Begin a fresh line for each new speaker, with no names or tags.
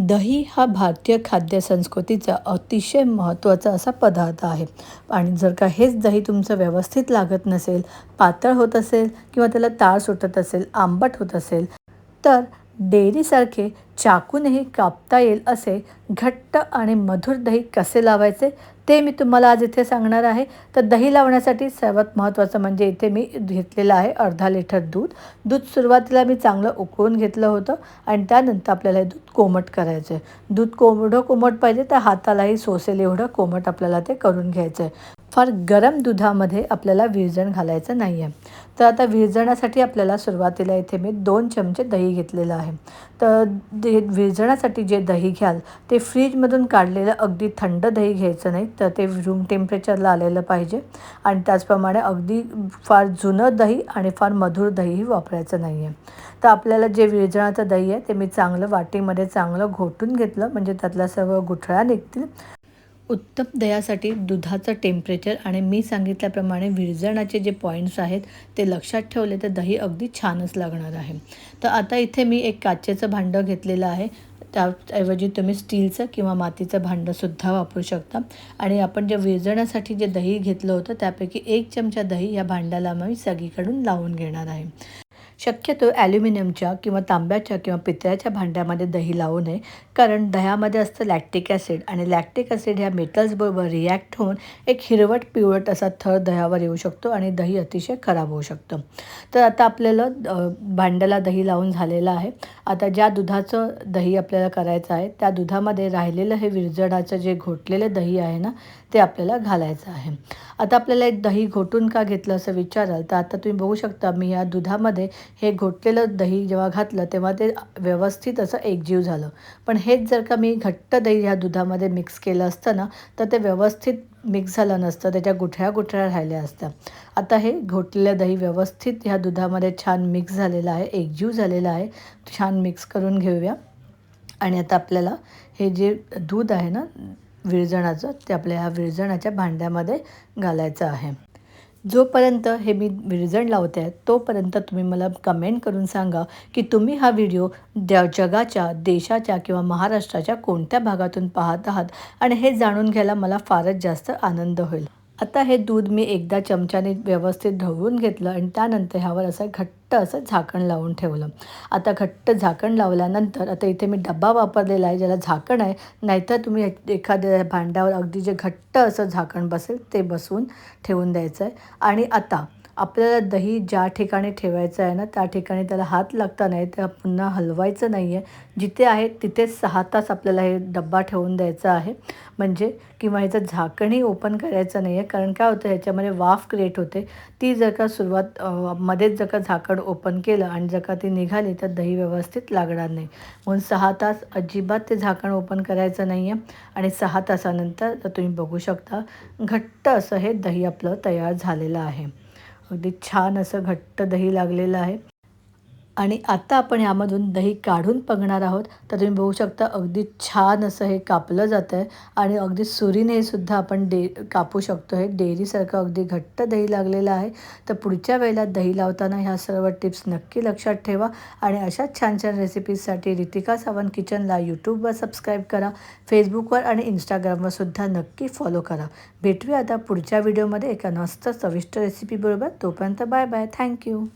दही हा भारतीय खाद्य संस्कृतीचा अतिशय महत्त्वाचा असा पदार्थ आहे. आणि जर का हेच दही तुमचं व्यवस्थित लागत नसेल पातळ होत असेल किंवा त्याला ताळ सुटत असेल आंबट होत असेल तर डेअरीसारखे चाकूनही कापता येईल असे घट्ट आणि मधुर दही कसे लावायचे? ते मी तुम्हाला आज इथे सांगणार आहे. तर दही लावण्यासाठी सर्वात महत्त्वाचं म्हणजे इथे मी घेतलेलं आहे अर्धा लिटर दूध. दूध सुरुवातीला मी चांगलं उकळून घेतलं होतं आणि त्यानंतर आपल्याला हे दूध कोमट करायचं आहे दूध कोमडं कोमट पाहिजे तर हातालाही सोसेल एवढं कोमट आपल्याला ते करून घ्यायचं आहे फार गरम दुधामध्ये आपल्याला विरजण घालायचं नाही आहे तर आता विरजणासाठी आपल्याला सुरुवातीला इथे मी दोन चमचे दही घेतलेलं आहे. तर दे विरजणासाठी जे दही घ्याल ते फ्रीजमधून काढलेलं अगदी थंड दही घ्यायचं नाही तर ते रूम टेम्परेचरला आलेलं पाहिजे. आणि त्याचप्रमाणे अगदी फार जुनं दही आणि फार मधुर दहीही वापरायचं नाही आहे तर आपल्याला जे विरजणाचं दही आहे ते मी चांगलं वाटीमध्ये चांगलं घोटून घेतलं म्हणजे त्यातल्या सर्व गुठळ्या निघतील. उत्तम दह्यासाठी दुधाचं टेम्परेचर आणि मी सांगितल्याप्रमाणे विरजणाचे जे पॉईंट्स आहेत ते लक्षात ठेवले तर दही अगदी छानच लागणार आहे. तर आता इथे मी एक काचेचं भांडं घेतलेलं आहे. त्याऐवजी तुम्ही स्टीलचं किंवा मातीचं भांडंसुद्धा वापरू शकता. आणि आपण जे विरजण्यासाठी जे दही घेतलं होतं त्यापैकी एक चमचा दही या भांड्याला मी सगळीकडून लावून घेणार आहे. शक्यतो ॲल्युमिनियमच्या किंवा तांब्याच्या किंवा पितळ्याच्या भांड्यामध्ये दही लावू नये. कारण दह्यामध्ये असतं लॅक्टिक ॲसिड आणि लॅक्टिक ॲसिड ह्या मेटल्सबरोबर रिॲक्ट होऊन एक हिरवट पिवट असा थर दह्यावर येऊ शकतो आणि दही अतिशय खराब होऊ शकतं. तर आता आपल्याला भांड्याला दही लावून झालेलं आहे. आता ज्या दुधाचं दही आपल्याला करायचं आहे त्या दुधामध्ये राहिलेलं हे विरजडाचं जे घोटलेलं दही आहे ना ते आपल्याला घालायचं आहे. आता आपल्याला एक दही घोटून का घेतलं असं विचाराल तर आता तुम्ही बघू शकता मी या दुधामध्ये हे घोटलेलं दही जेव्हा घातलं तेव्हा ते व्यवस्थित असं एकजीव झालं. पण हेच जर का मी घट्ट दही ह्या दुधामध्ये मिक्स केलं असतं ना तर ते व्यवस्थित मिक्स झालं नसतं त्याच्या गुठळ्या गुठळ्या राहिल्या असत्या. आता हे घोटलेलं दही व्यवस्थित ह्या दुधामध्ये छान मिक्स झालेलं आहे एकजीव झालेलं आहे. छान मिक्स करून घेऊया. आणि आता आपल्याला हे जे दूध आहे ना विरजणाचं ते आपल्या ह्या विरजणाच्या भांड्यामध्ये घालायचं आहे. जोपर्यंत हे मी विरजण लावते आहे तोपर्यंत तुम्ही मला कमेंट करून सांगा की तुम्ही हा व्हिडिओ द जगाच्या देशाच्या किंवा महाराष्ट्राच्या कोणत्या भागातून पाहत आहात? आणि हे जाणून घ्यायला मला फारच जास्त आनंद होईल. आता हे दूध मी एकदा चमच्याने व्यवस्थित ढवळून घेतलं आणि त्यानंतर ह्यावर असं घट्ट असं झाकण लावून ठेवलं. आता घट्ट झाकण लावल्यानंतर आता इथे मी डब्बा वापरलेला आहे ज्याला झाकण आहे. नाहीतर तुम्ही एखाद्या भांड्यावर अगदी जे घट्ट असं झाकण बसेल ते बसवून ठेवून द्यायचं आहे. आणि आता आपल्याला दही ज्या ठिकाणी ठेवायचं आहे ना त्या ठिकाणी त्याला हात लागता नाही तर पुन्हा हलवायचं नाही आहे जिथे आहे तिथेच सहा तास आपल्याला हे डब्बा ठेवून द्यायचा आहे. म्हणजे किंवा ह्याचं झाकणही ओपन करायचं नाही आहे कारण काय होतं ह्याच्यामध्ये वाफ क्रिएट होते. ती जर का सुरुवात मध्येच जर का झाकण ओपन केलं आणि जर का ती निघाली तर दही व्यवस्थित लागणार नाही. म्हणून सहा तास अजिबात ते झाकण ओपन करायचं नाही आहे आणि सहा तासानंतर तर तुम्ही बघू शकता घट्ट असं हे दही आपलं तयार झालेलं आहे. अगदी छान असं घट्ट दही लागलेलं आहे. आणि आता आपण यामधून दही काढून बघणार आहोत. तर तुम्ही बघू शकता अगदी छान असं हे कापलं जातं आहे आणि अगदी सुरीने सुद्धा आपण डे कापू शकतो. हे डेअरीसारखं अगदी घट्ट दही लागलेलं आहे. तर पुढच्या वेळेला दही लावताना ह्या सर्व टिप्स नक्की लक्षात ठेवा. आणि अशाच छान छान रेसिपीजसाठी रितिका सावंत किचनला यूट्यूबवर सबस्क्राईब करा. फेसबुकवर आणि इंस्टाग्रामवर सुद्धा नक्की फॉलो करा. भेटूया आता पुढच्या व्हिडिओमध्ये एका मस्त चविष्ट रेसिपीबरोबर तोपर्यंत बाय बाय. थँक्यू.